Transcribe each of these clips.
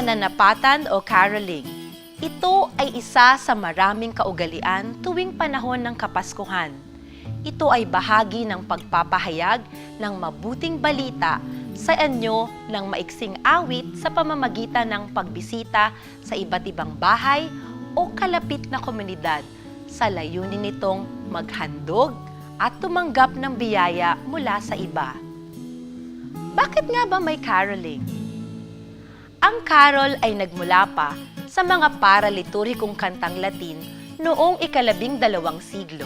pananapatan o caroling. Ito ay isa sa maraming kaugalian tuwing panahon ng Kapaskuhan. Ito ay bahagi ng pagpapahayag ng mabuting balita sa anyo ng maiksing awit sa pamamagitan ng pagbisita sa iba't ibang bahay o kalapit na komunidad sa layunin nitong maghandog at tumanggap ng biyaya mula sa iba. Bakit nga ba may caroling? Ang carol ay nagmula pa sa mga paraliturhikong kantang Latin noong ikalabing dalawang siglo.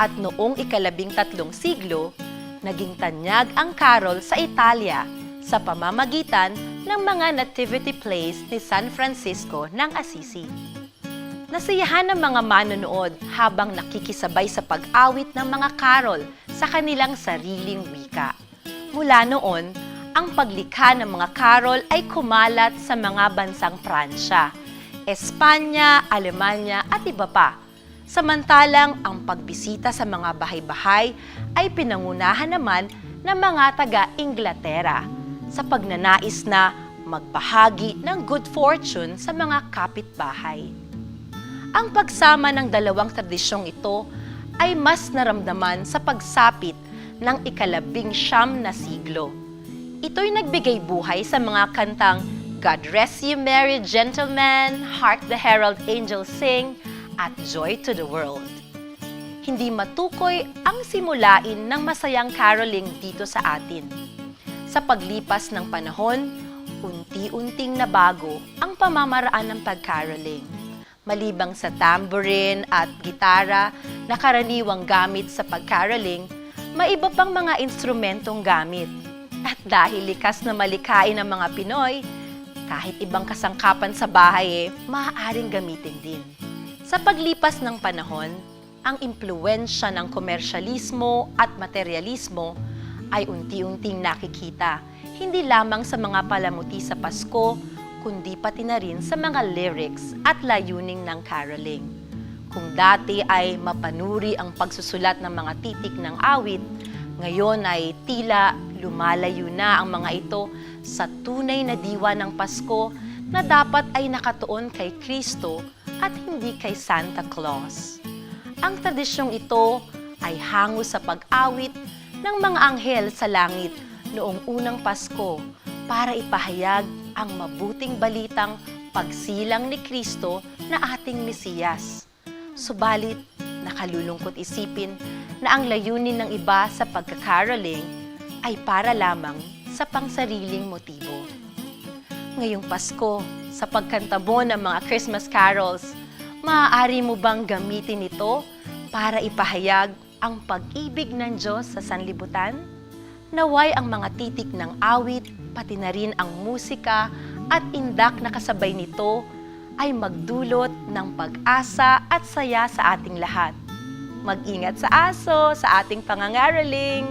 At noong ikalabing tatlong siglo, naging tanyag ang carol sa Italia sa pamamagitan ng mga nativity plays ni San Francisco ng Assisi. Nasiyahan ng mga manonood habang nakikisabay sa pag-awit ng mga carol sa kanilang sariling wika. Mula noon, ang paglikha ng mga carol ay kumalat sa mga bansang Pransya, Espanya, Alemanya at iba pa. Samantalang ang pagbisita sa mga bahay-bahay ay pinangunahan naman ng mga taga-Inglaterra sa pagnanais na magbahagi ng good fortune sa mga kapitbahay. Ang pagsama ng dalawang tradisyong ito ay mas naramdaman sa pagsapit ng ikalabing siyam na siglo. Ito'y nagbigay buhay sa mga kantang God Rest You Merry Gentlemen, Hark the Herald Angels Sing, at Joy to the World. Hindi matukoy ang simulain ng masayang caroling dito sa atin. Sa paglipas ng panahon, unti-unting nabago ang pamamaraan ng pagcaroling. Malibang sa tambourine at gitara na karaniwang gamit sa pagcaroling, may iba pang mga instrumentong gamit. At dahil likas na malikain ng mga Pinoy, kahit ibang kasangkapan sa bahay eh, maaaring gamitin din. Sa paglipas ng panahon, ang impluensya ng komersyalismo at materialismo ay unti-unting nakikita, hindi lamang sa mga palamuti sa Pasko, kundi pati na rin sa mga lyrics at layuning ng caroling. Kung dati ay mapanuri ang pagsusulat ng mga titik ng awit, ngayon ay tila lumalayo na ang mga ito sa tunay na diwa ng Pasko na dapat ay nakatuon kay Kristo at hindi kay Santa Claus. Ang tradisyong ito ay hango sa pag-awit ng mga anghel sa langit noong unang Pasko para ipahayag ang mabuting balitang pagsilang ni Kristo na ating Mesiyas. Subalit, nakalulungkot isipin na ang layunin ng iba sa pagkakaroling ay para lamang sa pangsariling motibo. Ngayong Pasko, sa pagkanta mo ng mga Christmas carols, maaari mo bang gamitin ito para ipahayag ang pag-ibig ng Diyos sa sanlibutan? Naway ang mga titik ng awit, pati na rin ang musika at indak na kasabay nito ay magdulot ng pag-asa at saya sa ating lahat. Mag-ingat sa aso, sa ating pangangaraling.